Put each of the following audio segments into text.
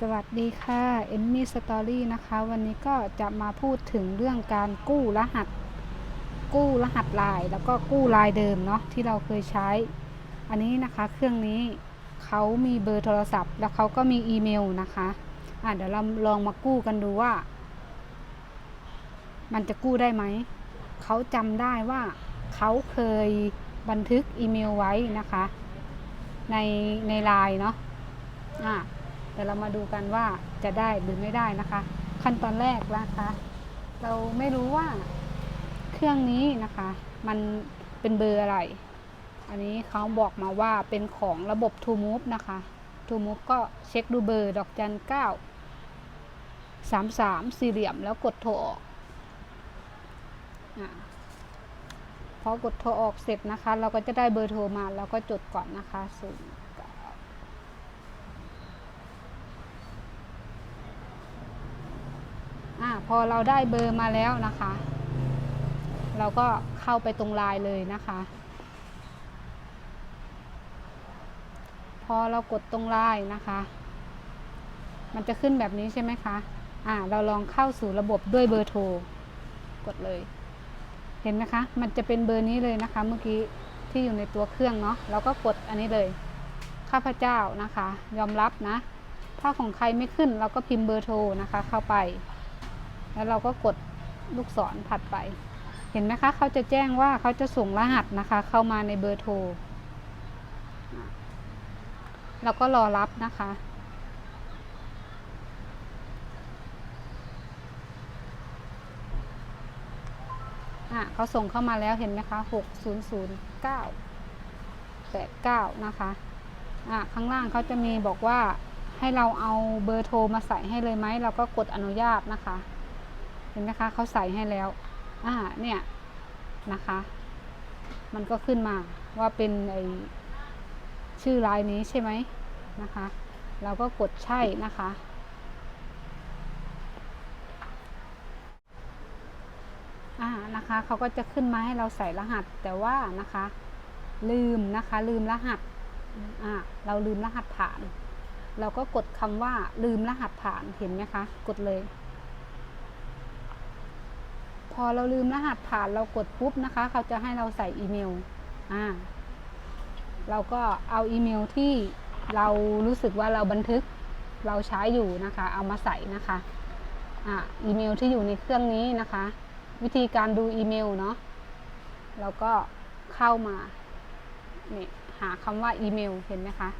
สวัสดีค่ะเอมมี่สตอรี่นะคะ วันนี้ก็จะมาพูดถึงเรื่องการกู้รหัส กู้รหัสลาย แล้วก็กู้ลายเดิมเนาะที่เราเคยใช้ อันนี้นะคะเครื่องนี้เขามีเบอร์โทรศัพท์ แล้วเขาก็มีอีเมลนะคะอะเดี๋ยวเราลองมากู้กันดูว่า มันจะกู้ได้ไหมเขาจำได้ว่าเขาเคยบันทึกอีเมลไว้นะคะ ในในไลน์เนาะอะ เดี๋ยวเรามาดูกันว่าจะได้หรือไม่ได้นะคะ ขั้นตอนแรกนะคะ เราไม่รู้ว่าเครื่องนี้นะคะ มันเป็นเบอร์อะไร อันนี้เขาบอกมาว่าเป็นของระบบ t o Move นะคะ t o Move ก็เช็คดูเบอร์ดอกจันเก้าสามสามสี่เหลี่ยมแล้วกดโทรออกอพอกดโทรออกเสร็จนะคะ เราก็จะได้เบอร์โทรมาเราก็จดก่อนนะคะศูนย์ อ่า พอเราได้เบอร์มาแล้วนะคะ เราก็เข้าไปตรงไลน์เลยนะคะ พอเรากดตรงไลน์นะคะ มันจะขึ้นแบบนี้ใช่ไหมคะอ่าเราลองเข้าสู่ระบบด้วยเบอร์โทร กดเลย เห็นไหมคะ มันจะเป็นเบอร์นี้เลยนะคะ เมื่อกี้ที่อยู่ในตัวเครื่องเนาะเราก็กดอันนี้เลย ข้าพเจ้านะคะ ยอมรับนะ ถ้าของใครไม่ขึ้นเราก็พิมพ์เบอร์โทรนะคะ เข้าไป แล้วเราก็กดลูกศรถัดไป เห็นไหมคะ เขาจะแจ้งว่าเขาจะส่งรหัสนะคะ เข้ามาในเบอร์โทรเราก็รอรับนะคะ อะเขาส่งเข้ามาแล้วเห็นไหมคะหกศูนย์ศูนย์เก้าแปดเก้านะคะ อะข้างล่างเขาจะมีบอกว่าให้เราเอาเบอร์โทรมาใส่ให้เลยไหม เราก็กดอนุญาตนะคะ เห็นไหมคะเขาใส่ให้แล้วอ่าเนี่ยนะคะ มันก็ขึ้นมาว่าเป็นไอชื่อรายนี้ใช่ไหมนะคะ เราก็กดใช่นะคะ อ่านะคะเขาก็จะขึ้นมาให้เราใส่รหัสแต่ว่านะคะ ลืมนะคะลืมรหัสอ่าเราลืมรหัสผ่าน เราก็กดคำว่าลืมรหัสผ่านเห็นไหมคะ กดเลย พอเราลืมรหัสผ่านเรากดปุ๊บนะคะ เขาจะให้เราใส่อีเมลอ่าเราก็เอาอีเมลที่เรารู้สึกว่าเราบันทึกเราใช้อยู่นะคะ เอามาใส่นะคะอ่าอีเมลที่อยู่ในเครื่องนี้นะคะ วิธีการดูอีเมลเนาะเราก็เข้ามานี่หาคำว่าอีเมลเห็นไหมคะ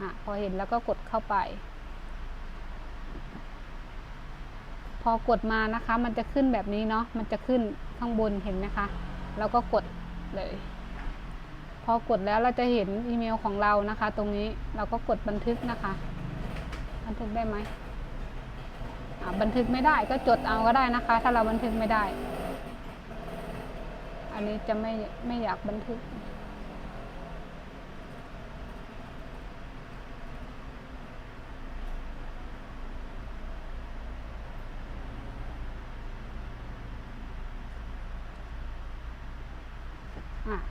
อะพอเห็นแล้วก็กดเข้าไป พอกดมานะคะ มันจะขึ้นแบบนี้เนาะมันจะขึ้นข้างบนเห็นไหมคะเราก็กดเลย พอกดแล้วเราจะเห็นอีเมลของเรานะคะ ตรงนี้เราก็กดบันทึกนะคะ บันทึกได้ไหมบันทึกไม่ได้ก็จดเอาก็ได้นะคะ ถ้าเราบันทึกไม่ได้ อันนี้จะไม่ไม่อยากบันทึก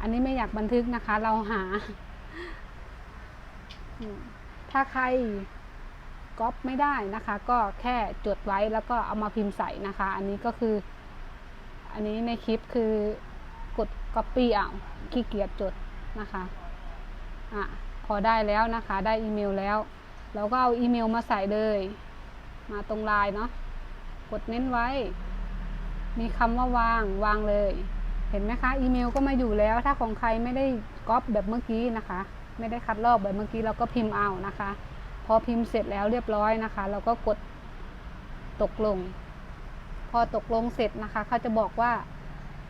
อันนี้ไม่อยากบันทึกนะคะ เราหา ถ้าใครก๊อปไม่ได้นะคะ ก็แค่จดไว้แล้วก็เอามาพิมพ์ใส่นะคะ อันนี้ก็คือ อันนี้ในคลิปคือกด copy เอาขี้เกียจจดนะคะอะพอได้แล้วนะคะ ได้อีเมลแล้วเราก็เอาอีเมลมาใส่เลย มาตรงไลน์เนาะกดเน้นไว้ มีคำว่าวางวางเลย เห็นไหมคะ อีเมลก็มาอยู่แล้ว ถ้าของใครไม่ได้ก๊อปแบบเมื่อกี้นะคะ ไม่ได้คัดลอกแบบเมื่อกี้เราก็พิมพ์เอานะคะ พอพิมพ์เสร็จแล้วเรียบร้อยนะคะ เราก็กดตกลง พอตกลงเสร็จนะคะ เขาจะบอกว่า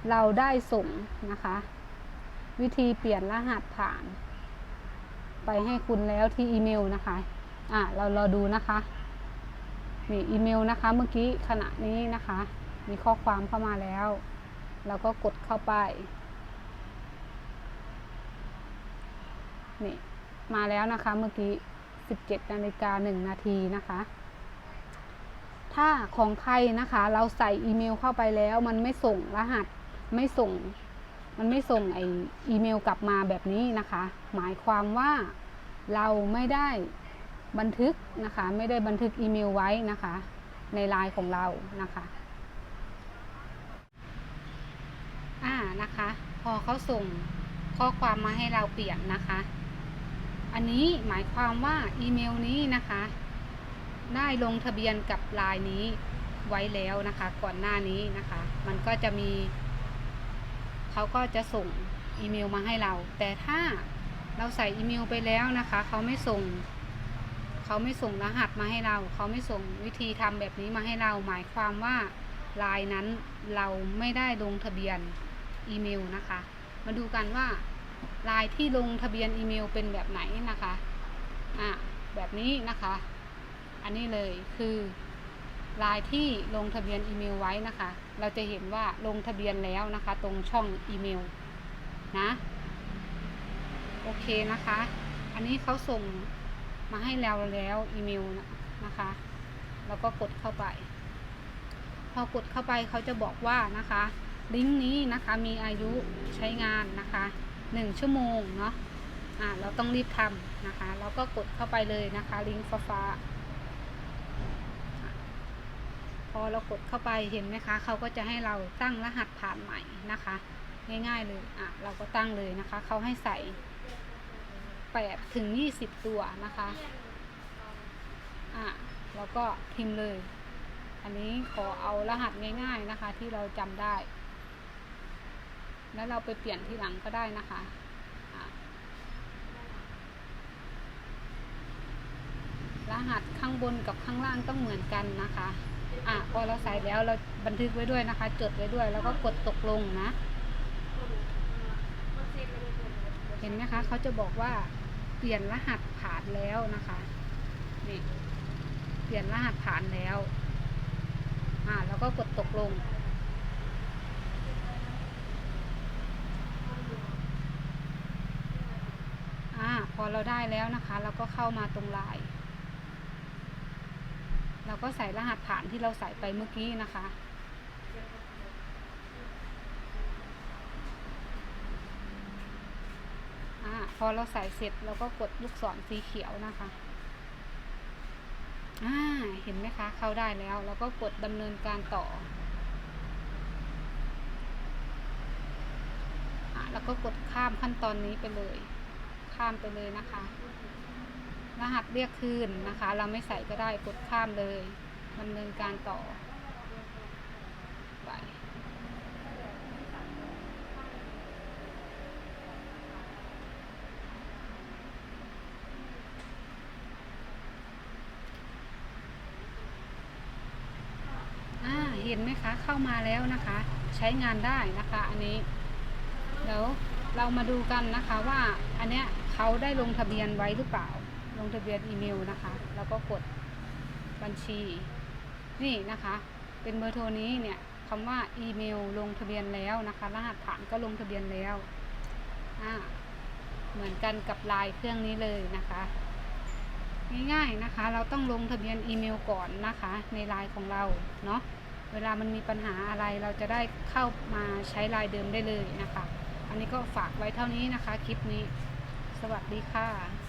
เราได้ส่งนะคะ วิธีเปลี่ยนรหัสผ่าน ไปให้คุณแล้วที่อีเมลนะคะ อะเรารอดูนะคะนี่อีเมลนะคะเมื่อกี้ขณะนี้นะคะ มีข้อความเข้ามาแล้ว เราก็กดเข้าไป นี่ มาแล้วนะคะเมื่อกี้ 17นาฬิกา1นาทีนะคะ ถ้าของใครนะคะ เราใส่อีเมลเข้าไปแล้วมันไม่ส่งรหัสไม่ส่ง มันไม่ส่งไออีเมลกลับมาแบบนี้นะคะ หมายความว่าเราไม่ได้บันทึกนะคะ ไม่ได้บันทึกอีเมลไว้นะคะ ในไลน์ของเรานะคะ อ่านะคะ พอเขาส่งข้อความมาให้เราเปลี่ยนนะคะ อันนี้หมายความว่าอีเมลนี้นะคะ ได้ลงทะเบียนกับลน์นี้ไว้แล้วนะคะ ก่อนหน้านี้นะคะ มันก็จะมีเขาก็จะส่งอีเมลมาให้เรา แต่ถ้าเราใส่อีเมลไปแล้วนะคะเขาไม่ส่งเขาไม่ส่งรหัสมาให้เรา เขาไม่ส่งวิธีทำแบบนี้มาให้เรา หมายความว่าลน์นั้นเราไม่ได้ลงทะเบียน อีเมลนะคะ มาดูกันว่าลน์ที่ลงทะเบียนอีเมลเป็นแบบไหนนะคะอะแบบนี้นะคะ อันนี้เลยคือลน์ที่ลงทะเบียนอีเมลไว้นะคะ เราจะเห็นว่าลงทะเบียนแล้วนะคะ ตรงช่องอีเมลนะโอเคนะคะ อันนี้เขาส่งมาให้เราแล้วอีเมลนะคะแล้วก็กดเข้าไป พอกดเข้าไปเขาจะบอกว่านะคะ ลิงก์นี้นะคะมีอายุใช้งานนะคะหนึ่งชั่วโมงเนาะอ่าเราต้องรีบทำนะคะ เราก็กดเข้าไปเลยนะคะ ลิงก์ฟ้าพอเรากดเข้าไปเห็นไหมคะเขาก็จะให้เราตั้งรหัสผ่านใหม่นะคะ ง่ายๆเลยอะเราก็ตั้งเลยนะคะเขาให้ใส่แปดถึงยี่สิบตัวนะคะอะเราก็พิมพ์เลย อันนี้ขอเอารหัสง่ายๆนะคะที่เราจำได้ แล้วเราไปเปลี่ยนทีหลังก็ได้นะคะรหัสข้างบนกับข้างล่างต้องเหมือนกันนะคะ อะพอเราใส่แล้วเราบันทึกไว้ด้วยนะคะ จดไว้ด้วย แล้วก็กดตกลงนะ เห็นไหมคะเขาจะบอกว่าเปลี่ยนรหัสผ่านแล้วนะคะนี่เปลี่ยนรหัสผ่านแล้ว อ่าแล้วก็กดตกลง อ่าพอเราได้แล้วนะคะเราก็เข้ามาตรงลน์เราก็ใส่รหัสผ่านที่เราใส่ไปเมื่อกี้นะคะอ่าพอเราใส่เสร็จเราก็กดลูกศรสีเขียวนะคะอ่าเห็นไหมคะ เข้าได้แล้วแล้วก็กดดำเนินการต่ออแล้วก็กดข้ามขั้นตอนนี้ไปเลย ข้ามไปเลยนะคะ รหัสเรียกคืนนะคะ เราไม่ใส่ก็ได้กดข้ามเลยดำเนินการต่อไปอ่าเห็นไหมคะ เข้ามาแล้วนะคะ ใช้งานได้นะคะ อันนี้ เดี๋ยวเรามาดูกันนะคะว่าอันเนี้ย เขาได้ลงทะเบียนไว้หรือเปล่า ลงทะเบียนอีเมลนะคะ แล้วก็กดบัญชี นี่นะคะ เป็นเบอร์โทรนี้เนี่ยคำว่าอีเมลลงทะเบียนแล้วนะคะ รหัสฐานก็ลงทะเบียนแล้วอ่าเหมือนกันกับไลน์เครื่องนี้เลยนะคะง่ายๆนะคะ เราต้องลงทะเบียนอีเมลก่อนนะคะ ในไลน์ของเราเนาะเวลามันมีปัญหาอะไรเราจะได้เข้ามาใช้ไลน์เดิมได้เลยนะคะ อันนี้ก็ฝากไว้เท่านี้นะคะคลิปนี้ สวัสดีค่ะ